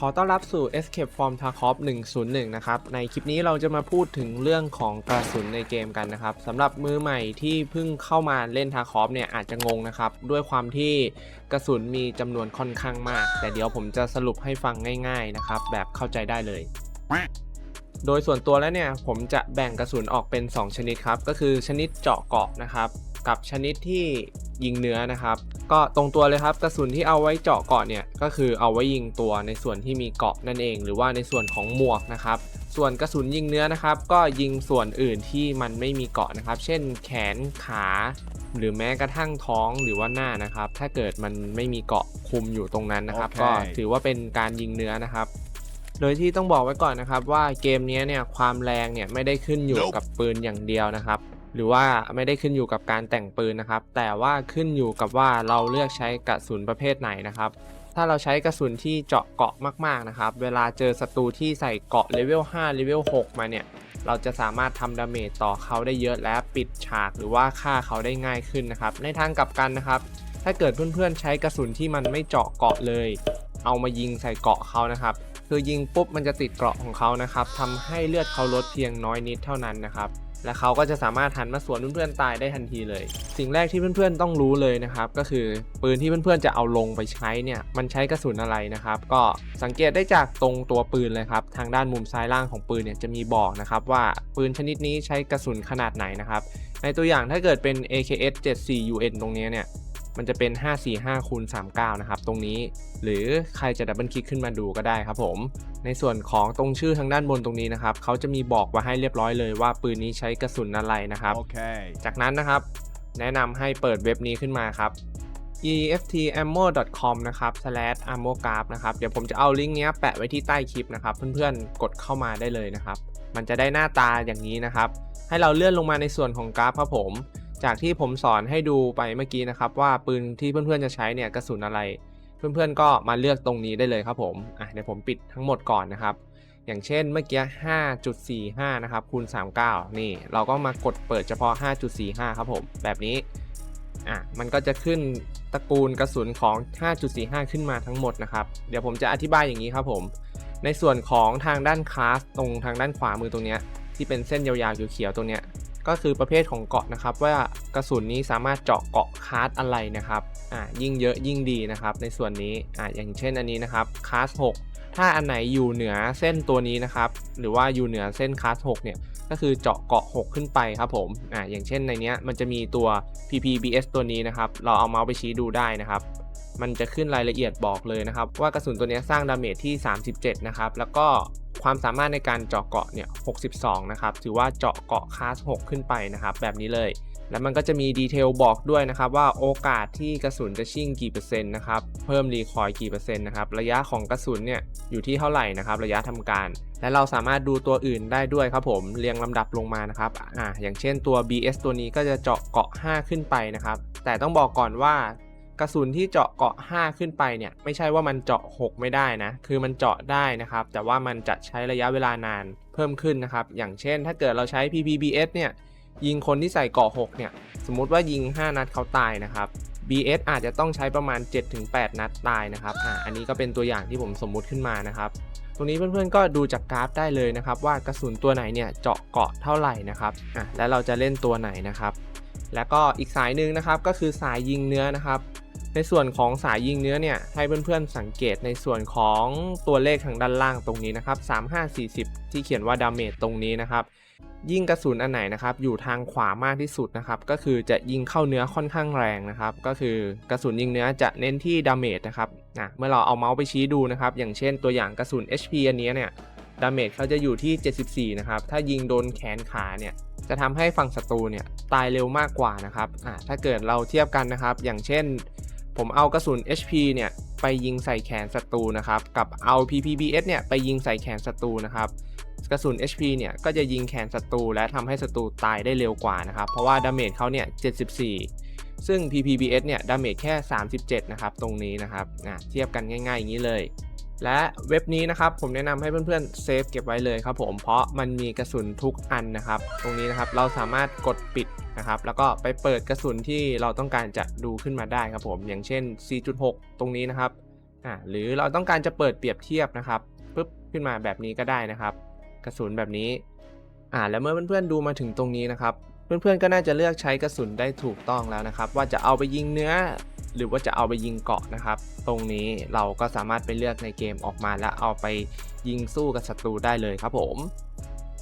ขอต้อนรับสู่ Escape from Tarkov 101 นะครับ ในคลิปนี้เราจะมาพูดถึงเรื่องของกระสุนในเกมกันนะครับสำหรับมือใหม่ที่เพิ่งเข้ามาเล่น Tarkov เนี่ยอาจจะงงนะครับ ด้วยความที่กระสุนมีจำนวนค่อนข้างมาก แต่เดี๋ยวผมจะสรุปให้ฟังง่าย ๆนะครับ แบบเข้าใจได้เลย โดยส่วนตัวแล้วเนี่ยผมจะแบ่งกระสุนออกเป็น 2 ชนิดครับ ก็คือชนิดเจาะเกาะนะครับ กับชนิดที่ยิงเนื้อนะครับ ก็ตรงตัวเลยครับกระสุนที่เอาไว้เจาะเกาะเนี่ยก็คือเอาไว้ยิงตัวในส่วนที่มีเกาะนั่นเอง หรือว่าในส่วนของหมวกนะครับส่วนกระสุนยิงเนื้อนะครับ ก็ยิงส่วนอื่นที่มันไม่มีเกาะนะครับ เช่นแขนขา หรือแม้กระทั่งท้องหรือว่าหน้านะครับ ถ้าเกิดมันไม่มีเกาะคุมอยู่ตรงนั้นนะครับโอเคก็ถือว่าเป็นการยิงเนื้อนะครับโดยที่ต้องบอกไว้ก่อนนะครับว่าเกมนี้เนี่ยความแรงเนี่ยไม่ได้ขึ้นอยู่ Nope กับปืนอย่างเดียวนะครับ หรือว่าไม่ได้ขึ้นอยู่กับการแต่งปืนนะครับ แต่ว่าขึ้นอยู่กับว่าเราเลือกใช้กระสุนประเภทไหนนะครับ ถ้าเราใช้กระสุนที่เจาะเกาะมากๆนะครับ เวลาเจอศัตรูที่ใส่เกาะเลเวล5เลเวล6มาเนี่ยเราจะสามารถทำดาเมจต่อเขาได้เยอะและปิดฉากหรือว่าฆ่าเขาได้ง่ายขึ้นนะครับ ในทางกลับกันนะครับ ถ้าเกิดเพื่อนๆใช้กระสุนที่มันไม่เจาะเกาะเลย เอามายิงใส่เกาะเขานะครับ คือยิงปุ๊บมันจะติดเกราะของเขานะครับทำให้เลือดเขาลดเพียงน้อยนิดเท่านั้นนะครับ และเขาก็จะสามารถหันมาสวนเพื่อนๆตายได้ทันทีเลย สิ่งแรกที่เพื่อนๆต้องรู้เลยนะครับก็คือปืนที่เพื่อนๆจะเอาลงไปใช้เนี่ยมันใช้กระสุนอะไรนะครับก็สังเกตได้จากตรงตัวปืนเลยครับทางด้านมุมซ้ายล่างของปืนเนี่ยจะมีบอกนะครับว่าปืนชนิดนี้ใช้กระสุนขนาดไหนนะครับในตัวอย่างถ้าเกิดเป็น AKS 74 UN ตรงนี้เนี่ยมันจะเป็น 545คูณ39 นะครับ ตรงนี้ หรือใครจะดับเบิลคลิกขึ้นมาดูก็ได้ครับผม ในส่วนของตรงชื่อทางด้านบนตรงนี้นะครับเขาจะมีบอกไว้ให้เรียบร้อยเลยว่าปืนนี้ใช้กระสุนอะไรนะครับ Okay. จากนั้นนะครับ แนะนำให้เปิด웹นี้ขึ้นมาครับ eftmmo.com นะครับ slash ammograph นะครับ เดี๋ยวผมจะเอาลิงก์เนี้ยแปะไว้ที่ใต้คลิปนะครับ เพื่อนๆ กดเข้ามาได้เลยนะครับ มันจะได้หน้าตาอย่างนี้นะครับ ให้เราเลื่อนลงมาในส่วนของกราฟครับผม จากที่ผมสอนให้ดูไปเมื่อกี้นะครับ ว่าปืนที่เพื่อนๆ จะใช้เนี่ยกระสุนอะไร เพื่อนๆก็มาเลือกตรงนี้ได้เลยครับผมอะเดี๋ยวผมปิดทั้งหมดก่อนนะครับ อย่างเช่นเมื่อกี้ 5.45 นะครับคูณ 39 นี่ เราก็มากดเปิดเฉพาะ 5.45 ครับผม แบบนี้อะมันก็จะขึ้นตระกูลกระสุนของ 5.45 ขึ้นมาทั้งหมดนะครับ เดี๋ยวผมจะอธิบายอย่างนี้ครับผม ในส่วนของทางด้านคลาสตรงทางด้านขวามือตรงเนี้ยที่เป็นเส้นยาวๆเขียวๆตรงเนี้ย ก็คือประเภทของเกาะนะครับ ว่ากระสุนนี้สามารถเจาะเกาะคลาสอะไรนะครับอะยิ่งเยอะยิ่งดีนะครับ ในส่วนนี้อะอย่างเช่นอันนี้นะครับคลาส6ถ้าอันไหนอยู่เหนือเส้นตัวนี้นะครับ หรือว่าอยู่เหนือเส้นคลาส6เนี่ยก็คือเจาะเกาะ 6 ขึ้นไปครับผมอ่าอย่างเช่นในเนี้ยมันจะมีตัว PPBS ตัวนี้นะครับ เราเอาเมาส์ไปชี้ดูได้นะครับ มันจะขึ้นรายละเอียดบอกเลยนะครับ ว่ากระสุนตัวนี้สร้างดาเมจที่ 37 นะครับ แล้วก็ความสามารถในการเจาะเกาะเนี่ย 62 นะครับ ถือว่าเจาะเกาะคลาส 6 ขึ้นไปนะครับ แบบนี้เลย แล้วมันก็จะมีดีเทลบอกด้วยนะครับ ว่าโอกาสที่กระสุนจะชิ่งกี่เปอร์เซ็นต์นะครับ เพิ่มรีคอยกี่เปอร์เซ็นต์นะครับ ระยะของกระสุนเนี่ยอยู่ที่เท่าไหร่นะครับ ระยะทำการ และเราสามารถดูตัวอื่นได้ด้วยครับผม เรียงลำดับลงมานะครับ อ่า อย่างเช่นตัว BS ตัวนี้ก็จะเจาะเกาะ 5 ขึ้นไปนะครับ แต่ต้องบอกก่อนว่า กระสุนที่เจาะเกาะ 5 ขึ้นไปเนี่ยไม่ใช่ว่ามันเจาะ 6 ไม่ได้นะ คือมันเจาะได้นะครับ แต่ว่ามันจะใช้ระยะเวลานานเพิ่มขึ้นนะครับ อย่างเช่น ถ้าเกิดเราใช้ PPBS เนี่ยยิงคนที่ใส่เกาะ 6 เนี่ย สมมุติว่ายิง 5 นัดเขาตายนะครับ BS อาจจะต้องใช้ประมาณ 7-8 นัดตายนะครับอ่าอันนี้ก็เป็นตัวอย่างที่ผมสมมุติขึ้นมานะครับตรงนี้เพื่อนๆก็ดูจากกราฟได้เลยนะครับ ว่ากระสุนตัวไหนเนี่ยเจาะเกาะเท่าไหร่นะครับอะแล้วเราจะเล่นตัวไหนนะครับ แล้วก็อีกสายหนึ่งนะครับก็คือสายยิงเนื้อนะครับ ในส่วนของสายยิงเนื้อเนี่ยให้เพื่อนๆสังเกตในส่วนของตัวเลขทางด้านล่างตรงนี้นะครับ3540 ที่เขียนว่าดาเมจตรงนี้นะครับยิ่งกระสุนอันไหนนะครับอยู่ทางขวามากที่สุดนะครับก็คือจะยิงเข้าเนื้อค่อนข้างแรงนะครับก็คือกระสุนยิงเนื้อจะเน้นที่ดาเมจนะครับนะเมื่อเราเอาเมาส์ไปชี้ดูนะครับอย่างเช่นตัวอย่างกระสุน HP อันนี้เนี่ยดาเมจเขาจะอยู่ที่ 74 นะครับ ถ้ายิงโดนแขนขาเนี่ย จะทำให้ฝั่งศัตรูเนี่ย ตายเร็วมากกว่านะครับ อ่า ถ้าเกิดเราเทียบกันนะครับ อย่างเช่น ผมเอากระสุน HP เนี่ยไปยิงใส่แขนศัตรูนะครับ กับเอา PPBS เนี่ยไปยิงใส่แขนศัตรูนะครับกระสุน HP เนี่ยก็จะยิงแขนศัตรูและทำให้ศัตรูตายได้เร็วกว่านะครับ เพราะว่าดาเมจเขาเนี่ย 74 ซึ่ง PPBS เนี่ยดาเมจแค่ 37 นะครับ ตรงนี้นะครับเทียบกันง่ายๆ อย่างนี้เลย และเว็บนี้นะครับผมแนะนำให้เพื่อนๆเซฟเก็บไว้เลยครับผมเพราะมันมีกระสุนทุกอันนะครับ ตรงนี้นะครับเราสามารถกดปิดนะครับ แล้วก็ไปเปิดกระสุนที่เราต้องการจะดูขึ้นมาได้ครับผม อย่างเช่น 4.6 ตรงนี้นะครับอ่าหรือเราต้องการจะเปิดเปรียบเทียบนะครับปุ๊บขึ้นมาแบบนี้ก็ได้นะครับ กระสุนแบบนี้อ่าแล้วเมื่อเพื่อนๆดูมาถึงตรงนี้นะครับ เพื่อนๆก็น่าจะเลือกใช้กระสุนได้ถูกต้องแล้วนะครับ ว่าจะเอาไปยิงเนื้อ หรือว่าจะเอาไปยิงเกาะนะครับ ตรงนี้เราก็สามารถไปเลือกในเกมออกมาแล้วเอาไปยิงสู้กับศัตรูได้เลยครับผม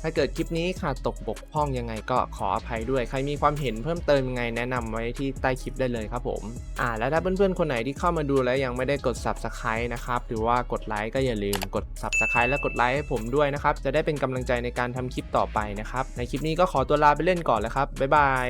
ถ้าเกิดคลิปนี้ขาดตกบกพร่องยังไงก็ขออภัยด้วย ใครมีความเห็นเพิ่มเติมยังไงแนะนำไว้ที่ใต้คลิปได้เลยครับผม อ่า แล้วถ้าเพื่อนๆคนไหนที่เข้ามาดูแล้วยังไม่ได้กด subscribe นะครับ หรือว่ากดไลค์ก็อย่าลืมกด subscribe และกดไลค์ให้ผมด้วยนะครับ จะได้เป็นกำลังใจในการทำคลิปต่อไปนะครับ ในคลิปนี้ก็ขอตัวลาไปเล่นก่อนแล้วครับ บ๊ายบาย